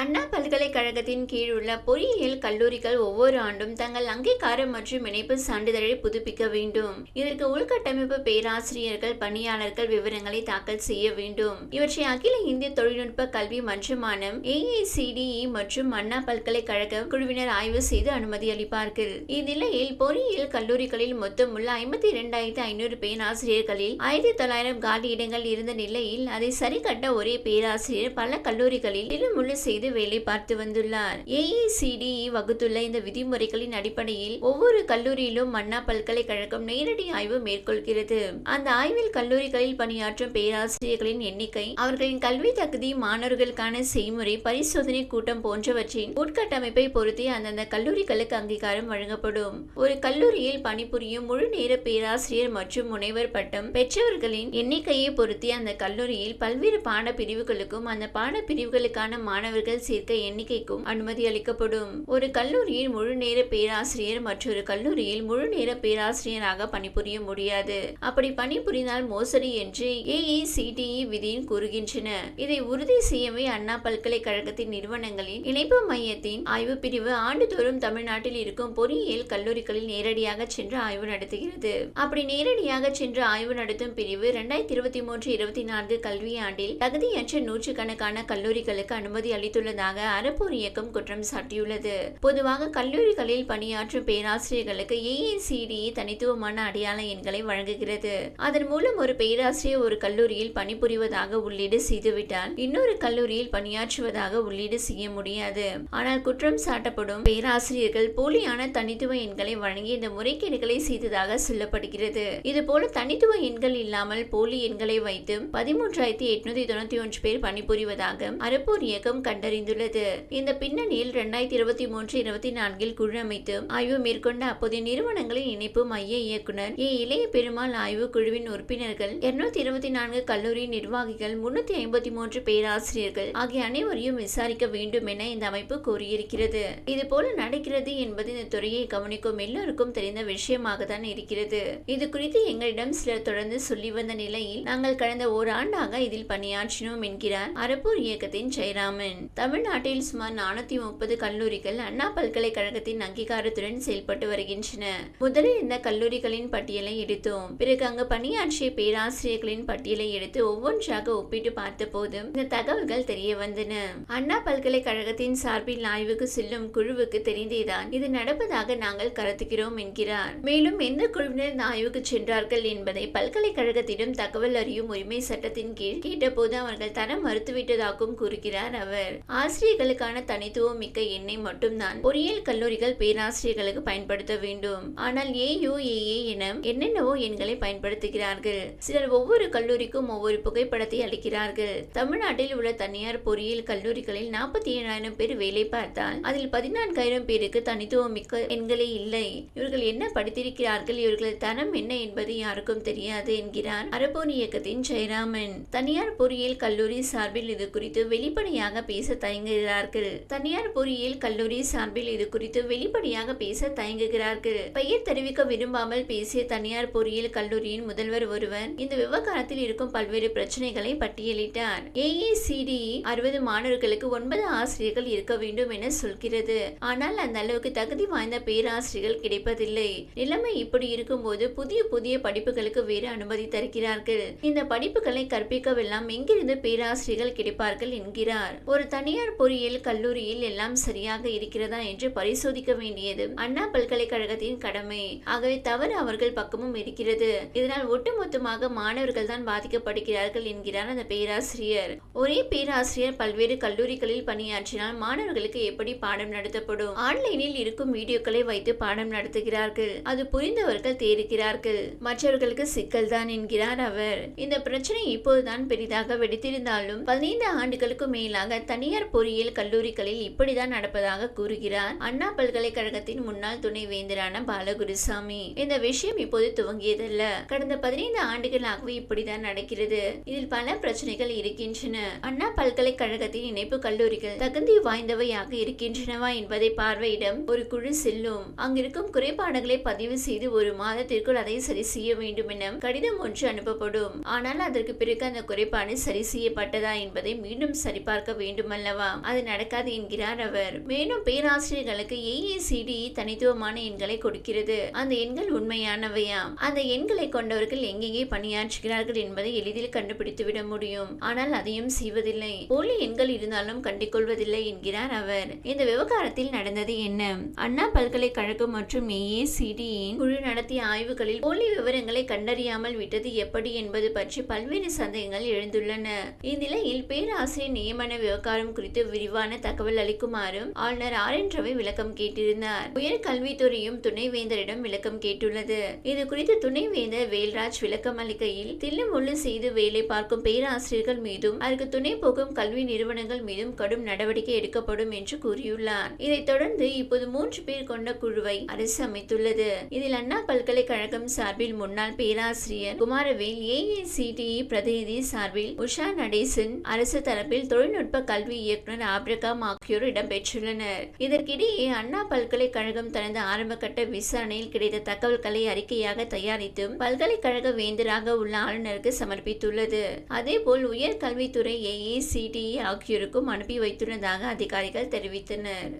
அண்ணா பல்கலைக்கழகத்தின் கீழ் உள்ள பொறியியல் கல்லூரிகள் ஒவ்வொரு ஆண்டும் தங்கள் அங்கீகாரம் மற்றும் இணைப்பு சான்றிதழை புதுப்பிக்க வேண்டும். இதற்கு உள்கட்டமைப்பு பேராசிரியர்கள் பணியாளர்கள் விவரங்களை தாக்கல் செய்ய வேண்டும். இவற்றை அகில இந்திய தொழில்நுட்ப கல்வி மன்றமான ஏஐசிடிஇ மற்றும் அண்ணா பல்கலைக்கழக குழுவினர் ஆய்வு செய்து அனுமதி அளிப்பார்கள். இந்நிலையில் பொறியியல் கல்லூரிகளில் மொத்தம் உள்ள ஐம்பத்தி இரண்டாயிரத்தி ஐநூறு பேராசிரியர்களில் ஆயிரத்தி தொள்ளாயிரம் காலி இடங்கள் இருந்த நிலையில் அதை சரிகட்ட ஒரே பேராசிரியர் பல கல்லூரிகளில் திருமுழு செய்து வேலை பார்த்து வந்துள்ளார். ஏஐசிடிஇ வகுத்துள்ள இந்த விதிமுறைகளின் அடிப்படையில் ஒவ்வொரு கல்லூரியிலும் மன்னா பல்கலைக்கழகம் நேரடி ஆய்வு மேற்கொள்கிறது. அந்த ஆய்வில் கல்லூரிகளில் பணியாற்றும் பேராசிரியர்களின் எண்ணிக்கை அவர்களின் கல்வி தகுதி மாணவர்களுக்கான செய்முறை பரிசோதனை கூட்டம் போன்றவற்றின் உட்கட்டமைப்பை பொருத்தி அந்தந்த கல்லூரிகளுக்கு அங்கீகாரம் வழங்கப்படும். ஒரு கல்லூரியில் பணிபுரியும் முழு நேர பேராசிரியர் மற்றும் முனைவர் பட்டம் பெற்றவர்களின் எண்ணிக்கையை பொருத்தி அந்த கல்லூரியில் பல்வேறு பாடப்பிரிவுகளுக்கும் அந்த பாடப்பிரிவுகளுக்கான மாணவர்கள் மாணவர்கள் சேர்க்க எண்ணிக்கைக்கும் அனுமதி அளிக்கப்படும். ஒரு கல்லூரியில் முழுநேர பேராசிரியர் மற்றொரு கல்லூரியில் முழுநேர பேராசிரியராக பணிபுரிய முடியாது. அப்படி பணிபுரிந்தால் மோசடி என்று ஏஐசிடிஇ விதியின் கூறுகின்றன. இதை உறுதி செய்யவே அண்ணா பல்கலைக்கழகத்தின் நிறுவனங்களின் இணைப்பு மையத்தின் ஆய்வு பிரிவு ஆண்டுதோறும் தமிழ்நாட்டில் இருக்கும் பொறியியல் கல்லூரிகளில் நேரடியாக சென்று ஆய்வு நடத்துகிறது. அப்படி நேரடியாக சென்று ஆய்வு நடத்தும் பிரிவு இரண்டாயிரத்தி இருபத்தி மூன்று இருபத்தி நான்கு கல்வியாண்டில் தகுதியற்ற நூற்றுக்கணக்கான கல்லூரிகளுக்கு அனுமதி செய்துள்ளதாக அறப்போர் இயக்கம் குற்றம் சாட்டியுள்ளது. பொதுவாக கல்லூரிகளில் பணியாற்றும் பேராசிரியர்களுக்கு ஏஐசிடிஇ தனித்துவமான அடையாள எண்களை வழங்குகிறது. அதன் மூலம் ஒரு பேராசிரியர் ஒரு கல்லூரியில் பணிபுரிவதாக உள்ளீடு செய்துவிட்டால் இன்னொரு கல்லூரியில் பணியாற்றுவதாக உள்ளீடு செய்ய முடியாது. ஆனால் குற்றம் சாட்டப்படும் பேராசிரியர்கள் போலியான தனித்துவ எண்களை வழங்கி இந்த முறைகேடுகளை செய்ததாக சொல்லப்படுகிறது. இதுபோல தனித்துவ எண்கள் இல்லாமல் போலி எண்களை வைத்து பதிமூன்றாயிரத்தி எட்நூத்தி தொண்ணூத்தி ஒன்று பேர் பணிபுரிவதாக அறப்போர் இயக்கம் கண்டறி தெரிந்துள்ளது. இந்த பின்னணியில் இரண்டாயிரத்தி இருபத்தி மூன்று இருபத்தி நான்கில் குழு அமைத்து ஆய்வு மேற்கொண்ட அப்போதைய நிறுவனங்களின் இணைப்பு மைய இயக்குனர் ஏ. இளைய பெருமாள் ஆய்வு குழுவின் உறுப்பினர்கள் இருநூத்தி இருபத்தி நான்கு கல்லூரி நிர்வாகிகள் முன்னூத்தி ஐம்பத்தி மூன்று பேராசிரியர்கள் ஆகிய அனைவரையும் விசாரிக்க வேண்டும் என இந்த அமைப்பு கூறியிருக்கிறது. இது போல நடக்கிறது என்பது இந்த துறையை கவனிக்கும் எல்லோருக்கும் தெரிந்த விஷயமாக தான் இருக்கிறது. இது குறித்து எங்களிடம் சிலர் தொடர்ந்து சொல்லி வந்த நிலையில் நாங்கள் கடந்த ஓராண்டாக இதில் பணியாற்றினோம் என்கிறார் அரப்பூர் இயக்கத்தின் ஜெயராமன். தமிழ்நாட்டில் சுமார் நானூத்தி முப்பது கல்லூரிகள் அண்ணா பல்கலைக்கழகத்தின் அங்கீகாரத்துடன் செயல்பட்டு வருகின்றன. முதலில் இந்த கல்லூரிகளின் பட்டியலை எடுத்தோம். பிறகு அங்கு பணியாற்றிய பேராசிரியர்களின் பட்டியலை எடுத்து ஒவ்வொன்றாக ஒப்பிட்டு பார்த்தபோது இந்த தகவல்கள் தெரிய வந்தன. அண்ணா பல்கலைக்கழகத்தின் சார்பில் ஆய்வுக்கு செல்லும் குழுவுக்கு தெரிந்தேதான் இது நடப்பதாக நாங்கள் கருத்துகிறோம் என்கிறார். மேலும் எந்த குழுவினர் இந்த ஆய்வுக்கு சென்றார்கள் என்பதை பல்கலைக்கழகத்திடம் தகவல் அறியும் உரிமை சட்டத்தின் கீழ் கேட்டபோது அவர்கள் தர மறுத்துவிட்டதாகவும் கூறுகிறார் அவர். ஆசிரியர்களுக்கான தனித்துவம் மிக்க எண்ணெய் மட்டும்தான் பொறியியல் கல்லூரிகள் பேராசிரியர்களுக்கு பயன்படுத்த வேண்டும். ஆனால் ஏயுஏஏ என என்னென்னவோ எண்களை பயன்படுத்துகிறார்கள். சிலர் ஒவ்வொரு கல்லூரிக்கும் ஒவ்வொரு புகைப்படத்தை அளிக்கிறார்கள். தமிழ்நாட்டில் உள்ள தனியார் பொறியியல் கல்லூரிகளில் நாற்பத்தி ஏழாயிரம் பேர் வேலை பார்த்தால் அதில் பதினான்காயிரம் பேருக்கு தனித்துவம் மிக்க எண்களே இல்லை. இவர்கள் என்ன படித்திருக்கிறார்கள்? இவர்கள் தரம் என்ன என்பது யாருக்கும் தெரியாது என்கிறார் அரபோன் இயக்கத்தின் ஜெயராமன். தனியார் பொறியியல் கல்லூரி சார்பில் இது குறித்து வெளிப்படையாக பேச தயங்குகிறார்கள். தனியார் பொறியியல் கல்லூரி சார்பில் இது குறித்து வெளிப்படையாக பேச தயங்குகிறார்கள். பெயர் தெரிவிக்க விரும்பாமல் பேசிய தனியார் பொறியியல் கல்லூரியின் முதல்வர் ஒருவர் இந்த விவகாரத்தில் இருக்கும் பல்வேறு பிரச்சனைகளை பட்டியலிட்டார். ஏஏசிடி அறுபது மாணவர்களுக்கு ஒன்பது ஆசிரியர்கள் இருக்க வேண்டும் என சொல்கிறது. ஆனால் அந்த அளவுக்கு தகுதி வாய்ந்த பேராசிரியர்கள் கிடைப்பதில்லை. நிலைமை இப்படி இருக்கும்போது புதிய புதிய படிப்புகளுக்கு வேறு அனுமதி தருகிறார்கள். இந்த படிப்புகளை கற்பிக்கவெல்லாம் எங்கிருந்து பேராசிரியர்கள் கிடைப்பார்கள் என்கிறார். ஒரு தனியார் பொறியியல் கல்லூரியில் எல்லாம் சரியாக இருக்கிறதா என்று பரிசோதிக்க வேண்டியது அண்ணா பல்கலைக்கழகத்தின் கடமை. ஆகவே தவறு அவர்கள் பக்கமும் இருக்கிறது. இதனால் ஒட்டுமொத்தமாக மாணவர்கள் தான் பாதிக்கப்படுகிறார்கள் என்கிறார் அந்த பேராசிரியர். ஒரே பேராசிரியர் பல்வேறு கல்லூரிகளில் பணியாற்றினால் மாணவர்களுக்கு எப்படி பாடம் நடத்தப்படும்? ஆன்லைனில் இருக்கும் வீடியோக்களை வைத்து பாடம் நடத்துகிறார்கள். அது புரிந்தவர்கள் தேறுகிறார்கள் மற்றவர்களுக்கு சிக்கல் தான் என்கிறார் அவர். இந்த பிரச்சனை இப்போதுதான் பெரிதாக வெடித்திருந்தாலும் பதினைந்து ஆண்டுகளுக்கு மேலாக தனியார் பொறியியல் கல்லூரிகளில் இப்படிதான் நடப்பதாக கூறுகிறார். அண்ணா பல்கலைக்கழகத்தின் முன்னாள் துணை வேந்தரான பாலகுருசாமி. இந்த விஷயம் இப்போது துவங்கியதல்ல. கடந்த பதினைந்து ஆண்டுகளாகவே இப்படிதான் நடக்கிறது. இதில் பல பிரச்சனைகள் இருக்கின்றன. அண்ணா பல்கலைக்கழகத்தின் இணைப்பு கல்லூரிகள் தகுதி வாய்ந்தவையாக இருக்கின்றனவா என்பதை பார்வையிடம் ஒரு குழு செல்லும். அங்கிருக்கும் குறைபாடுகளை பதிவு செய்து ஒரு மாதத்திற்குள் அதை சரி செய்ய வேண்டும் என கடிதம் ஒன்று அனுப்பப்படும். ஆனால் அதற்கு பிறகு அந்த குறைபாடு சரி செய்யப்பட்டதா என்பதை மீண்டும் சரிபார்க்க வேண்டுமல்ல. அல்லவா? அது நடக்காது என்கிறார் அவர். மேலும் பேராசிரியர்களுக்கு ஏஏசிடி தனித்துவமான எண்களை கொடுக்கிறது. அந்த எண்கள் உண்மையானவையாம் அந்த எண்களை கொண்டவர்கள் எங்கெங்கே பணியாற்றுகிறார்கள் என்பதை எளிதில் கண்டுபிடித்துவிட முடியும். ஆனால் அதையும் செய்வதில்லை. போலி எண்கள் இருந்தாலும் கண்டுகொள்வதில்லை என்கிறார் அவர். இந்த விவகாரத்தில் நடந்தது என்ன? அண்ணா பல்கலைக்கழகம் மற்றும் ஏஏசிடியின் குழு நடத்திய ஆய்வுகளில் போலி விவரங்களை கண்டறியாமல் விட்டது எப்படி என்பது பற்றி பல்வேறு சந்தேகங்கள் எழுந்துள்ளன. இந்நிலையில் பேராசிரியர் நியமன விவகாரம் குறித்து விரிவான தகவல் அளிக்குமாறும் ஆளுநர் ஆர் என் ரவி விளக்கம் கேட்டிருந்தார். உயர் கல்வித்துறையும் துணைவேந்தரிடம் விளக்கம் கேட்டுள்ளது. இது குறித்து துணைவேந்தர் வேல்ராஜ் விளக்கம் அளிக்கையில் தில்லுமுள்ளு செய்து வேலை பார்க்கும் பேராசிரியர்கள் மீதும் அதற்கு துணை போகும் கல்வி நிறுவனங்கள் மீதும் கடும் நடவடிக்கை எடுக்கப்படும் என்று கூறியுள்ளார். இதைத் தொடர்ந்து இப்போது மூன்று பேர் கொண்ட குழுவை அரசு அமைத்துள்ளது. இதில் அண்ணா பல்கலைக்கழகம் சார்பில் முன்னாள் பேராசிரியர் குமாரவேல் ஏஏசிடிஇ பிரதிநிதி சார்பில் உஷா நடேசன் அரசு தரப்பில் தொழில்நுட்ப கல்வி இயக்குனர் ஆப்ரகாம் ஆகியோர் இடம்பெற்றுள்ளனர். இதற்கிடையே அண்ணா பல்கலைக்கழகம் தனது ஆரம்பகட்ட விசாரணையில் கிடைத்த தகவல்களை அறிக்கையாக தயாரித்தும் பல்கலைக்கழக வேந்தராக உள்ள ஆளுநருக்கு சமர்ப்பித்துள்ளது. அதேபோல் உயர்கல்வித்துறை ஏஏசிடிஇ ஆகியோருக்கும் அனுப்பி வைத்துள்ளதாக அதிகாரிகள் தெரிவித்தனர்.